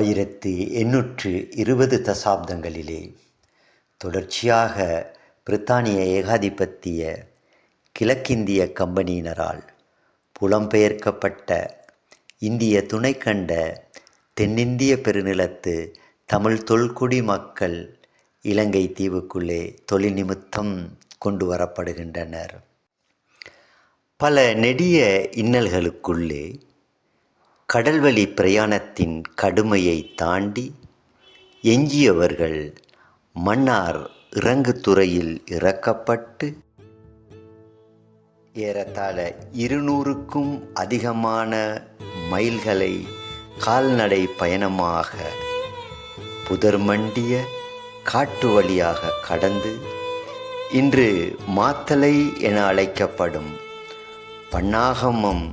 ஆயிரத்து எண்ணூற்று இருபது தசாப்தங்களிலே தொடர்ச்சியாக பிரித்தானிய ஏகாதிபத்திய கிழக்கிந்திய கம்பெனியினரால் புலம்பெயர்க்கப்பட்ட இந்திய துணைக்கண்ட தென்னிந்திய பெருநிலத்து தமிழ் தொல்குடி மக்கள் இலங்கை தீவுக்குள்ளே தொழில் நிமித்தம் கொண்டு வரப்படுகின்றனர். பல நெடிய இன்னல்களுக்குள்ளே கடல்வழி பிரயாணத்தின் கடுமையை தாண்டி எஞ்சியவர்கள் மன்னார் இறங்கு துறையில் இறக்கப்பட்டு ஏறத்தாழ இருநூறுக்கும் அதிகமான மைல்களை கால்நடை பயணமாக புதர்மண்டிய காட்டு வழியாக கடந்து இன்று மாத்தலை என அழைக்கப்படும் பன்னாகமம்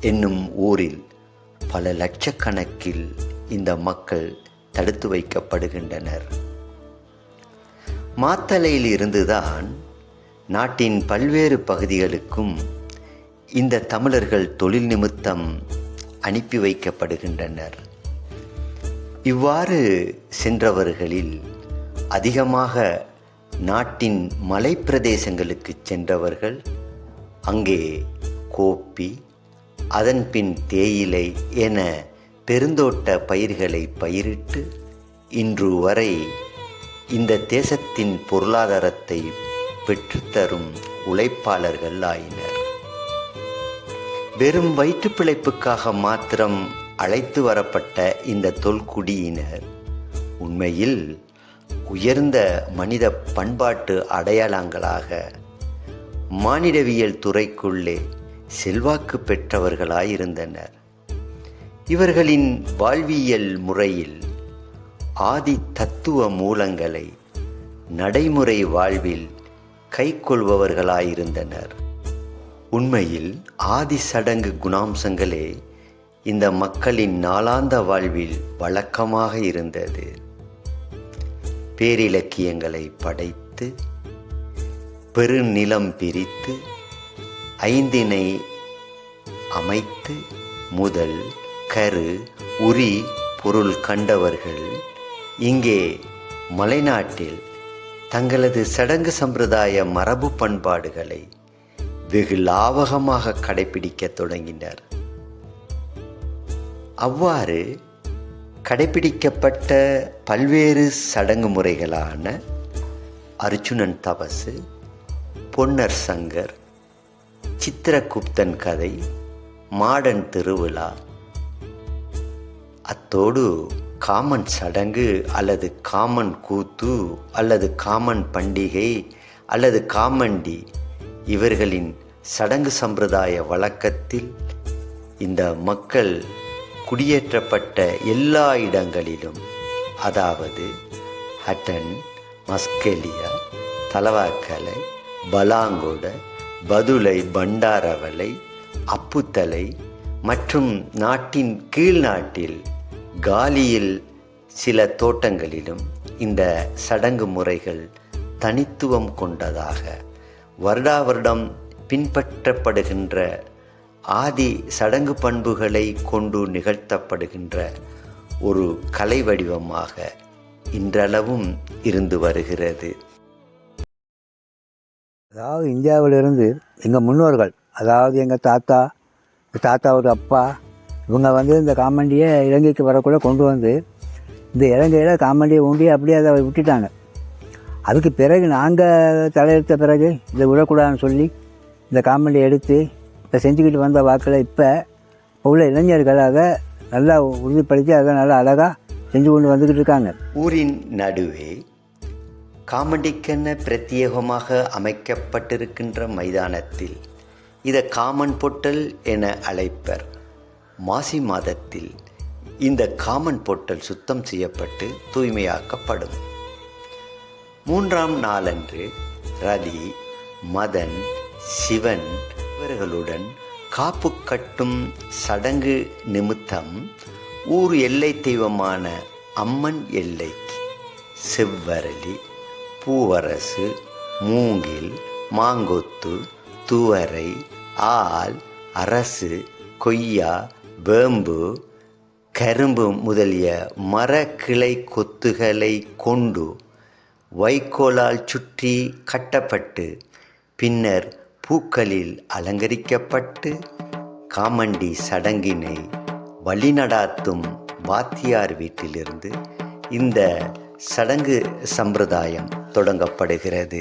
என்னும் ஊரில் பல லட்சக்கணக்கில் இந்த மக்கள் தடுத்து வைக்கப்படுகின்றனர். மாத்தலையில் இருந்துதான் நாட்டின் பல்வேறு பகுதிகளுக்கும் இந்த தமிழர்கள் தொழில் நிமித்தம் அனுப்பி வைக்கப்படுகின்றனர். இவ்வாறு சென்றவர்களில் அதிகமாக நாட்டின் மலைப்பிரதேசங்களுக்கு சென்றவர்கள் அங்கே கோப்பி அதன்பின் தேயிலை என பெருந்தோட்ட பயிர்களை பயிரிட்டு இன்று வரை இந்த தேசத்தின் பொருளாதாரத்தை பெற்றுத்தரும் உழைப்பாளர்கள் ஆயினர். வெறும் வயிற்று பிழைப்புக்காக மாத்திரம் அழைத்து வரப்பட்ட இந்த தொல்குடியினர் உண்மையில் உயர்ந்த மனித பண்பாட்டு அடையாளங்களாக மானிடவியல் துறைக்குள்ளே செல்வாக்கு பெற்றவர்களாயிருந்தனர். இவர்களின் வாழ்வியல் முறையில் ஆதி தத்துவ மூலங்களை நடைமுறை வாழ்வில் கைக்கொள்பவர்களாயிருந்தனர். உண்மையில் ஆதி சடங்கு குணாம்சங்களே இந்த மக்களின் நாளாந்த வாழ்வில் வழக்கமாக இருந்தது. பேரிலக்கியங்களை படைத்து பெருநிலம் பிரித்து ஐந்தினை அமைத்து முதல் கரு உரி பொருள் கண்டவர்கள் இங்கே மலைநாட்டில் தங்களது சடங்கு சம்பிரதாய மரபு பண்பாடுகளை வெகு லாவகமாக கடைபிடிக்க தொடங்கினர். அவ்வாறு கடைபிடிக்கப்பட்ட பல்வேறு சடங்கு முறைகளான அர்ஜுனன் தபசு பொன்னர் சங்கர் சித்திரகுப்தன் கதை மாடன் திருவிழா. அத்தோடு காமன் சடங்கு அல்லது காமன் கூத்து அல்லது காமன் பண்டிகை அல்லது காமண்டி இவர்களின் சடங்கு சம்பிரதாய வழக்கத்தில் இந்த மக்கள் குடியேற்றப்பட்ட எல்லா இடங்களிலும் அதாவது ஹட்டன் மஸ்கெலியா தலவாக்கலை பலாங்கோட பதுளை பண்டாரவலை அப்புத்தலை மற்றும் நாட்டின் கீழ்நாட்டில் காலியில் சில தோட்டங்களிலும் இந்த சடங்கு முறைகள் தனித்துவம் கொண்டதாக வருடா வருடம் பின்பற்றப்படுகின்ற ஆதி சடங்கு பண்புகளை கொண்டு நிகழ்த்தப்படுகின்ற ஒரு கலை வடிவமாக இன்றளவும் இருந்து வருகிறது. அதாவது இந்தியாவிலிருந்து எங்கள் முன்னோர்கள் அதாவது எங்கள் தாத்தா எங்கள் தாத்தாவோட அப்பா இவங்க வந்து இந்த காமண்டியை இலங்கைக்கு வரக்குள்ள கொண்டு வந்து இந்த இலங்கையில் காமண்டியை ஊண்டி அப்படியே அதை விட்டுட்டாங்க. அதுக்கு பிறகு நாங்கள் தலையெடுத்த பிறகு இதை விடக்கூடாதுன்னு சொல்லி இந்த காமண்டியை எடுத்து இப்போ செஞ்சுக்கிட்டு வந்த வாக்கில் இப்போ உள்ள இளைஞர்கள் அதை நல்லா உறுதிப்படுத்தி அதை நல்லா அழகாக செஞ்சு கொண்டு வந்துக்கிட்டு இருக்காங்க. ஊரின் நடுவே காமெடிக்கென பிரத்யேகமாக அமைக்கப்பட்டிருக்கின்ற மைதானத்தில் இதை காமன் பொட்டல் என அழைப்பர். மாசி மாதத்தில் இந்த காமன் பொட்டல் சுத்தம் செய்யப்பட்டு தூய்மையாக்கப்படும். மூன்றாம் நாளன்று ரதி மதன் சிவன் இவர்களுடன் காப்பு கட்டும் சடங்கு நிமித்தம் ஊர் எல்லை தெய்வமான அம்மன் எல்லைக்கு செவ்வரளி பூவரசு மூங்கில் மாங்கொத்து துவரை ஆல் அரசு கொய்யா வேம்பு கரும்பு முதலிய மரக்கிளை கொத்துகளை கொண்டு வைக்கோலால் சுற்றி கட்டப்பட்டு பின்னர் பூக்களில் அலங்கரிக்கப்பட்டு காமண்டி சடங்கினை வழிநடாத்தும் வாத்தியார் வீட்டிலிருந்து இந்த சடங்கு சம்பிரதாயம் தொடங்கப்படுகிறது.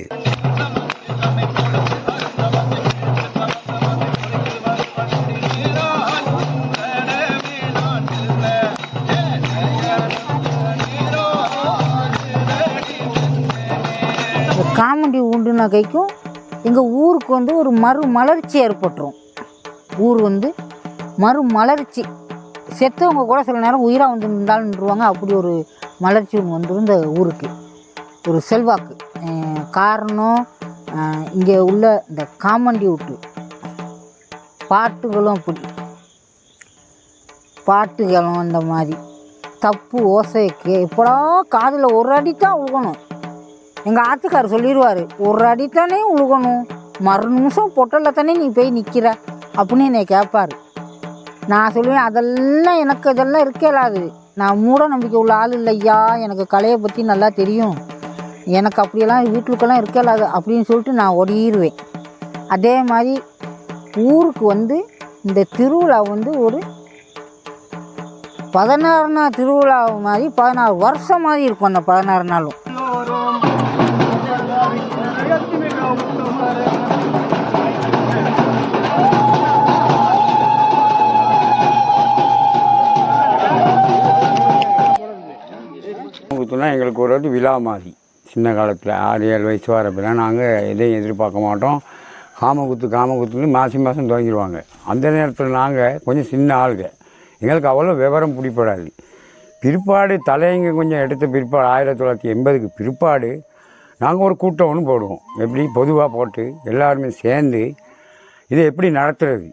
காமெடி உண்டுன கைக்கும் எங்கள் ஊருக்கு வந்து ஒரு மறு மலர்ச்சி ஏற்பட்டுரும். ஊர் வந்து மறு மலர்ச்சி. செத்தவங்க கூட சில நேரம் உயிராக வந்து இருந்தாலும் அப்படி ஒரு மலர்ச்சி வந்துடும் இந்த ஊருக்கு. ஒரு செல்வாக்கு. காரணம் இங்கே உள்ள இந்த காமண்டி விட்டு. பாட்டுகளும் அப்படி. பாட்டுகளும் அந்த மாதிரி. தப்பு ஓசைக்கு எப்படா காதில் ஒரு அடி தான் உழுகணும். எங்கள் ஆத்துக்கார் சொல்லிடுவார் ஒரு அடி தானே உழுகணும். மறு நிமிஷம் பொட்டலில் தானே நீ போய் நிற்கிற அப்படின்னு என்னை கேட்பார் நான் சொல்லுவேன் அதெல்லாம் எனக்கு இதெல்லாம் இருக்கலாது. நான் மூட நம்பிக்கை உள்ள ஆள் இல்லையா? எனக்கு கலையை பற்றி நல்லா தெரியும். எனக்கு அப்படியெல்லாம் வீட்டுக்கெல்லாம் இருக்கலாது அப்படின்னு சொல்லிட்டு நான் ஓடிடுவேன் அதே மாதிரி ஊருக்கு வந்து இந்த திருவிழா வந்து ஒரு பதினாறு நாள் திருவிழா மாதிரி பதினாறு வருஷம் மாதிரி இருக்கும் அந்த பதினாறு நாளும். குத்துனா எங்களுக்கு ஒரு வாட்டி விழா மாதிரி. சின்ன காலத்தில் ஆறு ஏழு வயசு வரப்பெல்லாம் நாங்கள் எதையும் எதிர்பார்க்க மாட்டோம். காமகுத்து காமகுத்துன்னு மாசி மாதம் துவங்கிடுவாங்க அந்த நேரத்தில் நாங்கள் கொஞ்சம் சின்ன ஆளுங்க எங்களுக்கு அவ்வளோ விவரம் பிடிப்படாது பிற்பாடு தலையங்க கொஞ்சம் எடுத்த பிற்பாடு ஆயிரத்தி தொள்ளாயிரத்தி எண்பதுக்கு பிற்பாடு நாங்கள் ஒரு கூட்டம் ஒன்று போடுவோம். எப்படி? பொதுவாக போட்டு எல்லாருமே சேர்ந்து இதை எப்படி நடத்துறது?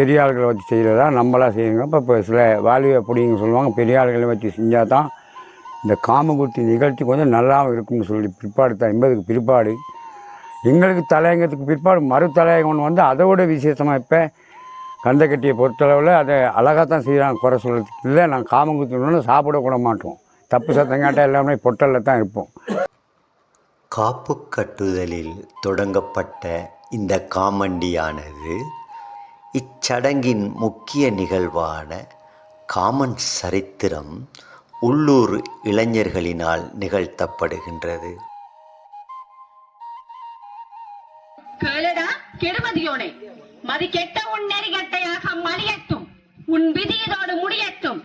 பெரிய ஆளுகளை வச்சு செய்கிறதா நம்மளாக செய்யுங்க. இப்போ இப்போ சில வேல்யூ அப்படிங்க சொல்லுவாங்க பெரிய ஆளுகளை வச்சு செஞ்சால் தான் இந்த காமகுத்தி நிகழ்ச்சி கொஞ்சம் நல்லாவும் இருக்கும்னு சொல்லி பிற்பாடு தான் எண்பதுக்கு பிற்பாடு. எங்களுக்கு தலையங்கத்துக்கு பிற்பாடு மறு தலையங்கம் ஒன்று வந்து அதை விட விசேஷமாக இப்போ கட்டியை பொறுத்தளவில் அதை அழகாக தான் செய்கிறாங்க குறை சொல்கிறதுக்கு இல்லை நாங்கள் காமங்குத்தினோன்னு சாப்பிட கூட மாட்டோம். தப்பு சத்தங்காட்ட எல்லாமே பொட்டலில் தான் இருப்போம். காப்பு கட்டுதலில் தொடங்கப்பட்ட இந்த காமண்டியானது இச்சடங்கின் முக்கிய நிகழ்வான காமன் சரித்திரம் உள்ளூர் இளைஞர்களினால் நிகழ்த்தப்படுகின்றது. கேளடா கெடுமதியோனே. மதி கெட்ட உன் நெறிகட்டையாக மலியட்டும் உன் விதி இதோடு முடியட்டும்.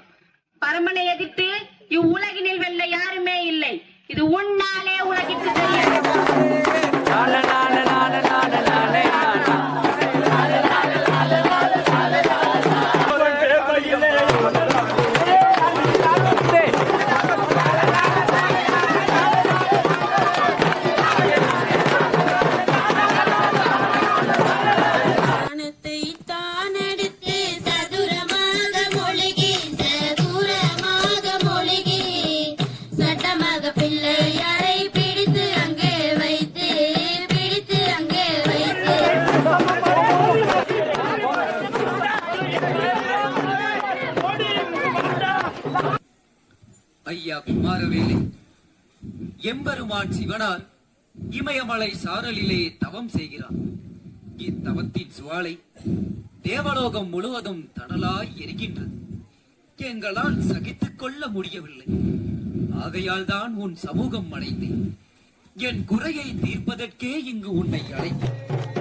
பரமனை எதிர்த்து இவ்வுலகினில் வெல்ல யாருமே இல்லை. இது உன்னாலே உலகிற்கு தெரியும் ஐயா எம்பெருமான் சிவனார் இமயமலை சாரலிலே தவம் செய்கிறார். இத்தவத்தின் சுவாலை தேவலோகம் முழுவதும் தணலாய் எரிகின்றது. எங்களால் சகித்துக் கொள்ள முடியவில்லை. ஆகையால் தான் உன் சமூகம் அடைந்தேன் என் குறையை தீர்ப்பதற்கே இங்கு உன்னை அழைத்தேன்.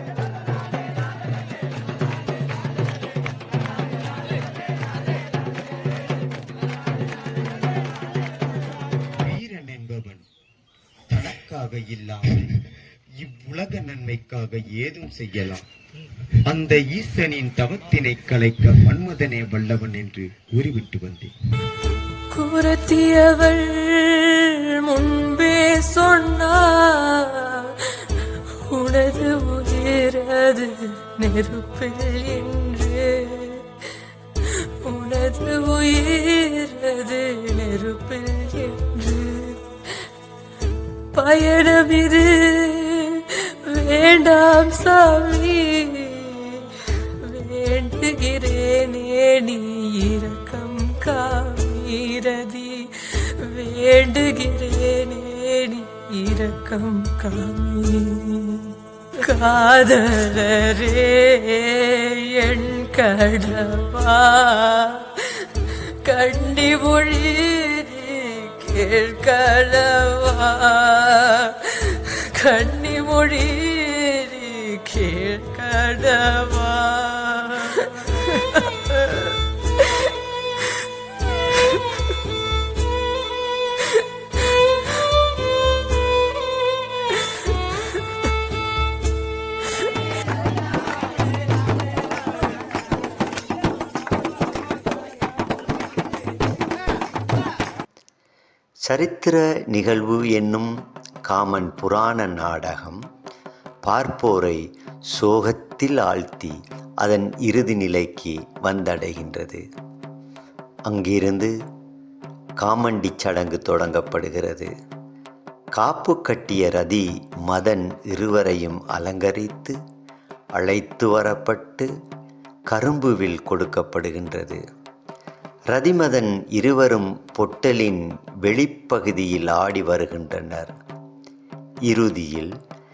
இல்லாமல் இவ்வுலக நன்மைக்காக ஏதும் செய்யலாம். அந்த ஈசனின் தவத்தினை கலைக்க மன்மதனே வல்லவன் என்று கூறிவிட்டு வந்தேன். குரத்தியவள் முன்பே சொன்னார் உனது உயிரது நெருப்பில் என்று பயணமிரு வேண்டாம் சாமி வேண்டுகிறேனே நீ இரக்கம் காமீரதி. வேண்டுகிறேனே நீ இரக்கம் காமி. காதலரே என் கடவா. கண்டி மொழி கேட்கலவா கண்ணி மொழி கேட்கலவா சரித்திர நிகழ்வு என்னும் காமன் புராண நாடகம் பார்ப்போரை சோகத்தில் ஆழ்த்தி அதன் இறுதி நிலைக்கு வந்தடைகின்றது. அங்கிருந்து காமண்டி சடங்கு தொடங்கப்படுகிறது. காப்பு கட்டிய ரதி மதன் இருவரையும் அலங்கரித்து அழைத்து வரப்பட்டு கரும்புவில் கொடுக்கப்படுகின்றது. ரதிமதன் இருவரும் பொட்டலின் வெளிப்பகுதியில் ஆடி வருகின்றனர். இறுதியில்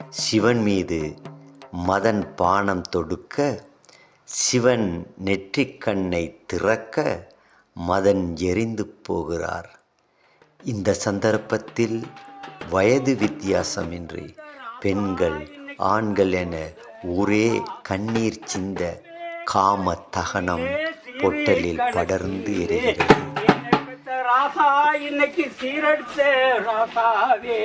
சிவன் மீது மதன் பானம் தொடுக்க சிவன் நெற்றிக்கண்ணை திறக்க மதன் எரிந்து போகிறார். இந்த சந்தர்ப்பத்தில் வயது வித்தியாசமின்றி பெண்கள் ஆண்கள் என ஒரே கண்ணீர் சிந்த காம தகனம் பொட்டலில் படர்ந்து எரிகிறது. ராசா இன்னைக்கு சீரடிச்ச ராசாவே.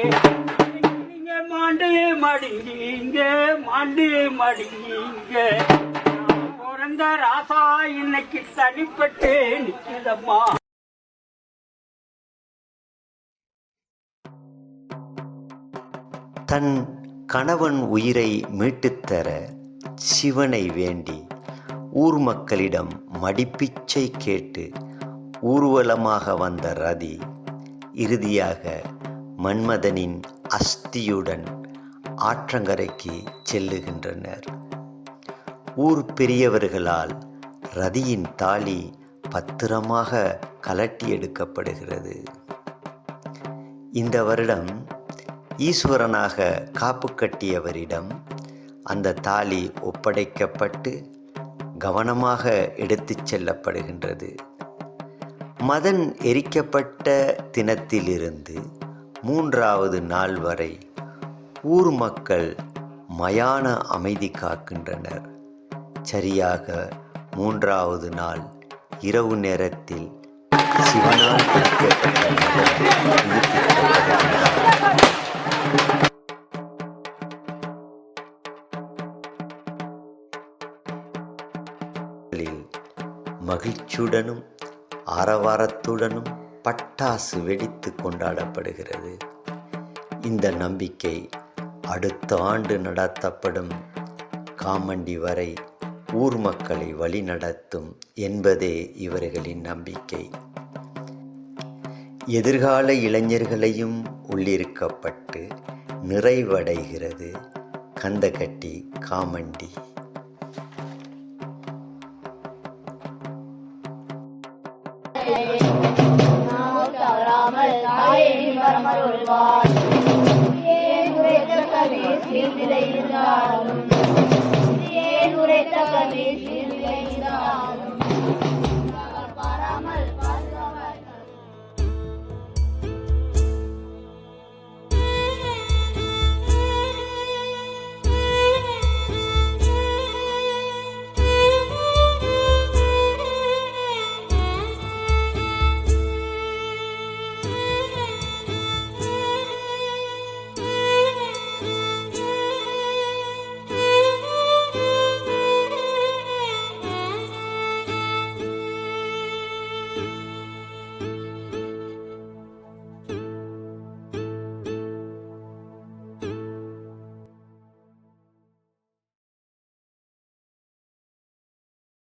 நீங்க மாண்டு மடிங்கீங்க மாண்டு மடிங்கீங்க பிறந்த ராசா இன்னைக்கு தனிப்பட்டு நிக்குதம்மா தன் கணவன் உயிரை மீட்டுத்தர சிவனை வேண்டி ஊர் மக்களிடம் மடிப்பிச்சை கேட்டு ஊர்வலமாக வந்த ரதி இறுதியாக மன்மதனின் அஸ்தியுடன் ஆற்றங்கரைக்கு செல்லுகின்றனர். ஊர் பெரியவர்களால் ரதியின் தாலி பத்திரமாக கலட்டி எடுக்கப்படுகிறது. இந்த வருடம் ஈஸ்வரனாக காப்பு கட்டியவரிடம் அந்த தாலி ஒப்படைக்கப்பட்டு கவனமாக எடுத்துச் செல்லப்படுகின்றது. மதன் எரிக்கப்பட்ட தினத்திலிருந்து மூன்றாவது நாள் வரை ஊர் மக்கள் மயான அமைதி காக்கின்றனர். சரியாக மூன்றாவது நாள் இரவு நேரத்தில் சிவனால் எரிக்கப்பட்ட மகிழ்ச்சியுடனும் ஆரவாரத்துடனும் பட்டாசு வெடித்து கொண்டாடப்படுகிறது. இந்த நம்பிக்கை அடுத்த ஆண்டு நடத்தப்படும். காமண்டி வரை ஊர் மக்களை வழிநடத்தும் என்பதே இவர்களின் நம்பிக்கை. எதிர்கால இளைஞர்களையும் உள்ளிருக்கப்பட்டு நிறைவடைகிறது கந்தகட்டி காமண்டி. ஏன் உரைத்த கவி சீர்நிலை இருந்தாலும்